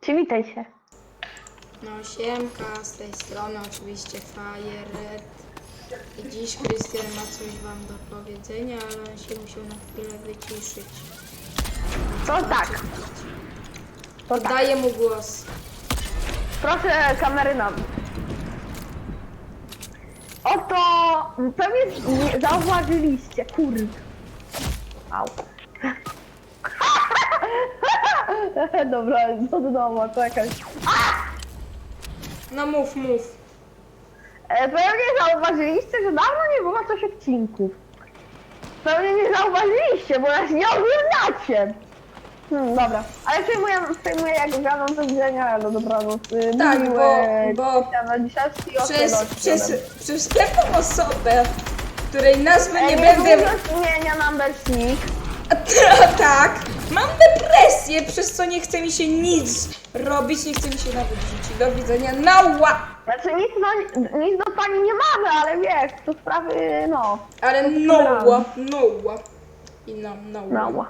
Przywitaj się. No siemka, z tej strony oczywiście Fire I dziś Krystian ma coś wam do powiedzenia, ale on się musiał na chwilę wyciszyć. To tak. To tak. Daję mu głos. Proszę kamery nam. Oto pewnie nie zauważyliście, kurde. Au. Dobra, co do domu, czekaj. No mów, mów. E, pewnie zauważyliście, że dawno nie było coś odcinków. Pewnie nie zauważyliście, bo nas nie oglądacie. Hmm, dobra, ale przejmuję, przejmuję jak wiadomo do widzenia, ale dobranoc. Y, Tak, miłe bo- bo dzisiejszy i Przez, oszczędności przez, ode przez taką osobę, której nazwy E, nie nie będę... mówiąc imienia nam beżnik. tak, mam depresję, przez co nie chce mi się nic robić, nie chce mi się nawet rzucić. Do widzenia. Nała! Znaczy nic do, nic do pani nie mamy, ale wiesz, to sprawy, no, Ale noła, noła. I no, noła. nała.